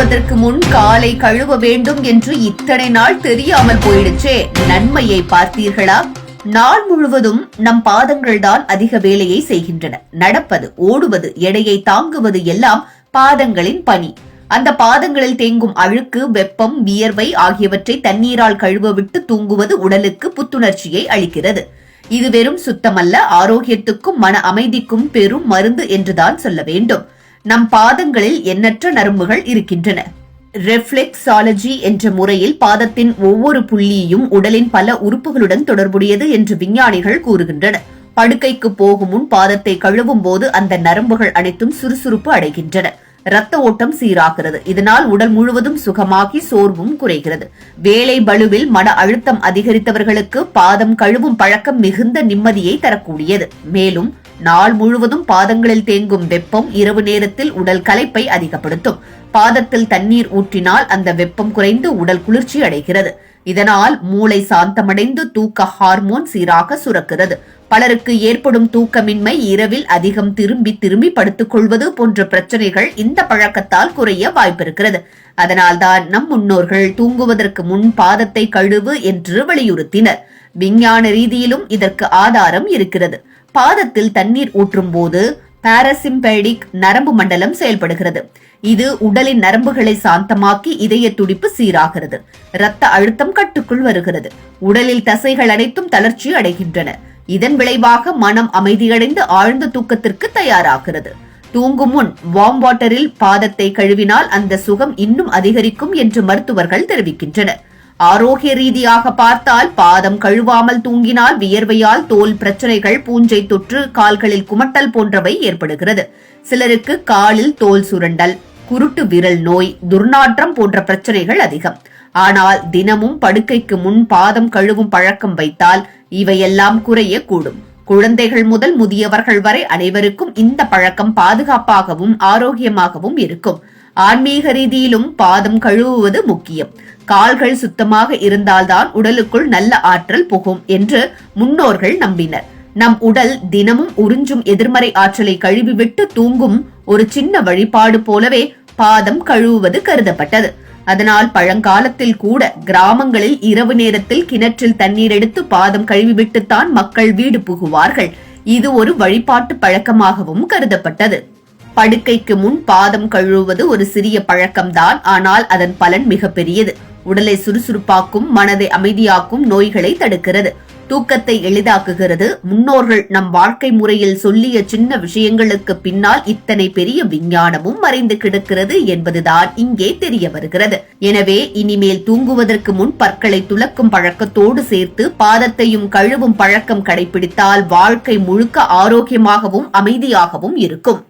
தூங்குவதற்கு முன் காலை கழுவ வேண்டும் என்று இத்தனை நாள் தெரியாமல் போயிடுச்சே. நன்மையை பார்த்தீர்களா? நாள் முழுவதும் நம் பாதங்கள் தான் அதிக வேலையை செய்கின்றன. நடப்பது ஓடுவது எடையை தாங்குவது எல்லாம் பாதங்களின் பணி. அந்த பாதங்களில் தேங்கும் அழுக்கு வெப்பம் வியர்வை ஆகியவற்றை தண்ணீரால் கழுவ விட்டு தூங்குவது உடலுக்கு புத்துணர்ச்சியை அளிக்கிறது. இது வெறும் சுத்தமல்ல ஆரோக்கியத்துக்கும் மன அமைதிக்கும் பெரும் மருந்து என்றுதான் சொல்ல வேண்டும். நம் பாதங்களில் எண்ணற்ற நரம்புகள் இருக்கின்றன. ரெஃப்ளெக்ஸாலஜி என்ற முறையில் பாதத்தின் ஒவ்வொரு புள்ளியும் உடலின் பல உறுப்புகளுடன் தொடர்புடையது என்று விஞ்ஞானிகள் கூறுகின்றனர் படுக்கைக்கு போகும் முன் பாதத்தை கழுவும் போது அந்த நரம்புகள் அனைத்தும் சுறுசுறுப்பு அடைகின்றன. ரத்த ஓட்டம் சீராகிறது. இதனால் உடல் முழுவதும் சுகமாகி சோர்வும் குறைகிறது. வேலை பளுவில் மன அழுத்தம் அதிகரித்தவர்களுக்கு பாதம் கழுவும் பழக்கம் மிகுந்த நிம்மதியை தரக்கூடியது. மேலும் நாள் முழுவதும் பாதங்களில் தேங்கும் வெப்பம் இரவு நேரத்தில் உடல் கலைப்பை அதிகப்படுத்தும். பாதத்தில் தண்ணீர் ஊற்றினால் அந்த வெப்பம் குறைந்து உடல் குளிர்ச்சி அடைகிறது. இதனால் மூளை சாந்தமடைந்து தூக்க ஹார்மோன் சீராக சுரக்கிறது. பலருக்கு ஏற்படும் தூக்கமின்மை இரவில் அதிகம் திரும்பி திரும்பி படுத்துக் கொள்வது போன்ற பிரச்சனைகள் இந்த பழக்கத்தால் குறைய வாய்ப்பிருக்கிறது. அதனால்தான் நம் முன்னோர்கள் தூங்குவதற்கு முன் பாதத்தை கழுவு என்று வலியுறுத்தினர். விஞ்ஞான ரீதியிலும் இதற்கு ஆதாரம் இருக்கிறது. பாதத்தில் தண்ணீர் ஊற்றும் போது பாரசிம்பேடிக் நரம்பு மண்டலம் செயல்படுகிறது. இது உடலின் நரம்புகளை சாந்தமாக்கி இதய துடிப்பு சீராகிறது. இரத்த அழுத்தம் கட்டுக்குள் வருகிறது. உடலில் தசைகள் அனைத்தும் தளர்ச்சி அடைகின்றன. இதன் விளைவாக மனம் அமைதியடைந்து ஆழ்ந்த தூக்கத்திற்கு தயாராகிறது. தூங்கும் முன் வார்ம் வாட்டரில் பாதத்தை கழுவினால் அந்த சுகம் இன்னும் அதிகரிக்கும் என்று மருத்துவர்கள் தெரிவிக்கின்றனர். ஆரோக்கிய ரீதியாக பார்த்தால் பாதம் கழுவாமல் தூங்கினால் வியர்வையால் தோல் பிரச்சனைகள் பூஞ்சை தொற்று கால்களில் குமட்டல் போன்றவை ஏற்படுகிறது. சிலருக்கு காலில் தோல் சுரண்டல் குருட்டு விரல் நோய் துர்நாற்றம் போன்ற பிரச்சனைகள் அதிகம். ஆனால் தினமும் படுக்கைக்கு முன் பாதம் கழுவும் பழக்கம் வைத்தால் இவையெல்லாம் குறையக்கூடும். குழந்தைகள் முதல் முதியவர்கள் வரை அனைவருக்கும் இந்த பழக்கம் பாதுகாப்பாகவும் ஆரோக்கியமாகவும் இருக்கும். ஆன்மீக ரீதியிலும் பாதம் கழுவுவது முக்கியம். கால்கள் சுத்தமாக இருந்தால்தான் உடலுக்குள் நல்ல ஆற்றல் புகும் என்று முன்னோர்கள் நம்பினர். நம் உடல் தினமும் உறிஞ்சும் எதிர்மறை ஆற்றலை கழுவிவிட்டு தூங்கும் ஒரு சின்ன வழிபாடு போலவே பாதம் கழுவுவது கருதப்பட்டது. அதனால் பழங்காலத்தில் கூட கிராமங்களில் இரவு நேரத்தில் கிணற்றில் தண்ணீர் எடுத்து பாதம் கழுவிவிட்டுத்தான் மக்கள் வீடு புகுவார்கள். இது ஒரு வழிபாட்டு பழக்கமாகவும் கருதப்பட்டது. படுக்கைக்கு முன் பாதம் கழுவுவது ஒரு சிறிய பழக்கம்தான். ஆனால் அதன் பலன் மிகப்பெரியது. உடலை சுறுசுறுப்பாக்கும் மனதை அமைதியாக்கும் நோய்களை தடுக்கிறது. தூக்கத்தை எளிதாக்குகிறது. முன்னோர்கள் நம் வாழ்க்கை முறையில் சொல்லிய சின்ன விஷயங்களுக்கு பின்னால் இத்தனை பெரிய விஞ்ஞானமும் மறைந்து கிடக்கிறது என்பதுதான் இங்கே தெரிய வருகிறது. எனவே இனிமேல் தூங்குவதற்கு முன் பற்களை துலக்கும் பழக்கத்தோடு சேர்த்து பாதத்தையும் கழுவும் பழக்கம் கடைபிடித்தால் வாழ்க்கை முழுக்க ஆரோக்கியமாகவும் அமைதியாகவும் இருக்கும்.